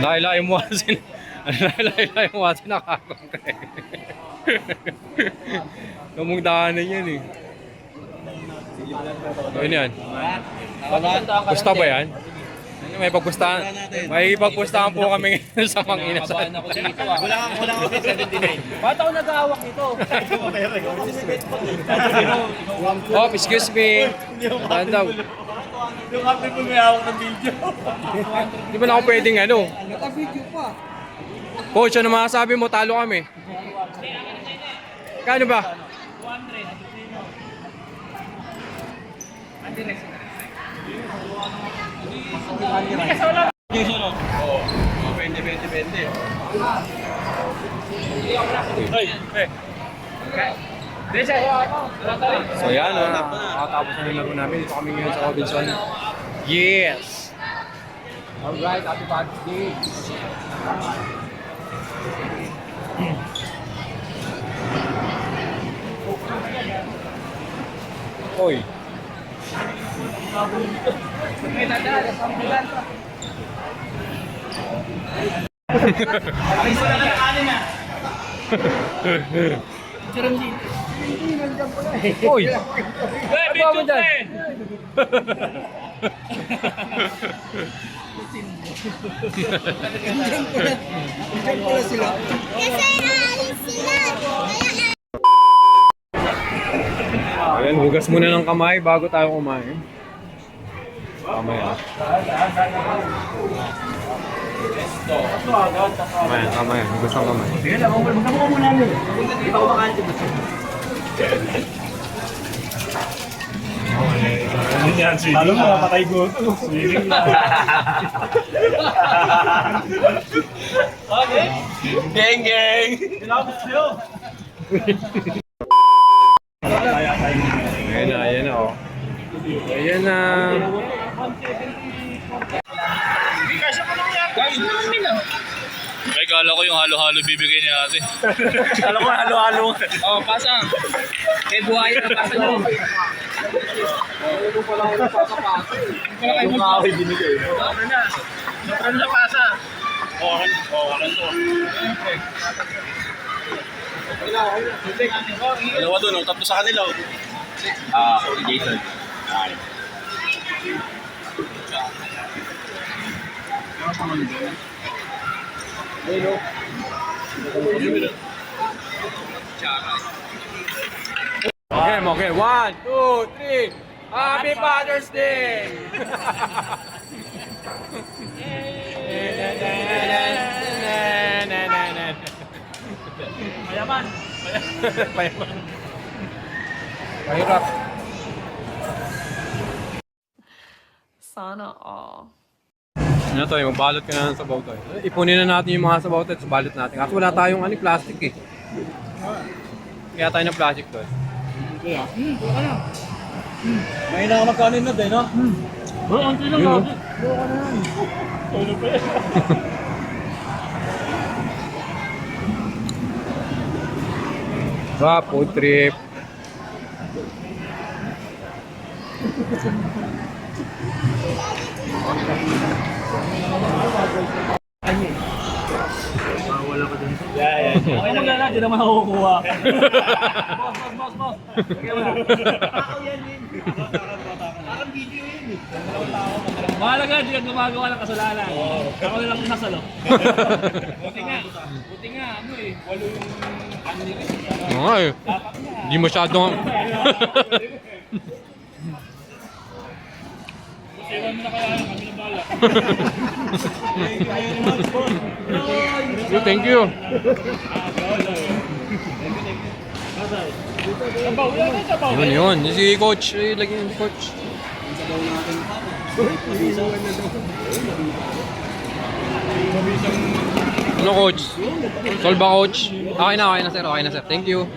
Layo-layo mo kasi. Layo-layo mo kasi nakakongkre. Kamong daanan yan eh. Ayun yan. Pusta ba yan? Ano, may pagpustahan. May pagpustahan po kami ngayon sa mga inasal. Wala kang wala kang 79. Ba't ako nag-aawak nito? Oh, excuse me. Saan daw? Yung captain mo may hawak ng video. Di ba na ako pwedeng ano? Naka-video pa. Coach, ano masasabi mo? Talo kami. Kano ba? Oo. 20, 20, 20. Ay, eh. So yan, ah, nakatapos na yung laro namin. Dito kami ngayon sa Robinson. Yes! Alright, happy Father's Day! Hoy! Ay, wala ka ng kanin Hoy! Eh, Ano ba mo dyan? Diyan pala sila. Ayan, hugas muna ng kamay bago tayo kumain. Kamay ah. Kamay, kamay. Hugas ng kamay. Sige lang, magkamo mo muna. Hindi pa kumakain dito. Talo mo, patay ko. Na. Okay. Geng, geng. Tinapos sa'yo. Ayan na, ayan na oh. Ayan na. Ay, kala ko yung halo-halo bibigay ni ate. Kala ko halo-halo. Oh, pasang. May buhay na pasang mo. Yung kahoy binigay. Ano na? Ano na pasa? Oo, oh, ano to? Dalawa doon, oh, tatlo sa kanila. oh. Ah, Jason. Okay, okay. One, two, three. Happy Father's Day! Mayaman. Payaman. Mahirap. Sana all. Ano to, yung balot ka na ng sabaw to. Ipunin na natin yung mga sabaw to at balot natin. Kasi wala tayong ano, plastic eh. Kaya tayo ng plastic to. May na magkanin na din, no? Oh, ang Yun, no? Wow, food trip. Yeah, yeah. Okay lang lang, di naman ako kukuha. boss, boss, boss, boss. Okay mo na. Yan din. Parang video yun. Mahalaga, hindi ka gumagawa ng kasalanan. Ako na lang nasalo. buti nga. Buti nga, ano eh. Walo yung ano nila. Oo nga eh. Di masyadong... Iwan mo na kaya kami na bala. Thank you. Yun yun. Si coach. Lagyan yung coach. Ano coach? Solve ba coach? Okay na, okay na sir. Okay na sir. Thank you.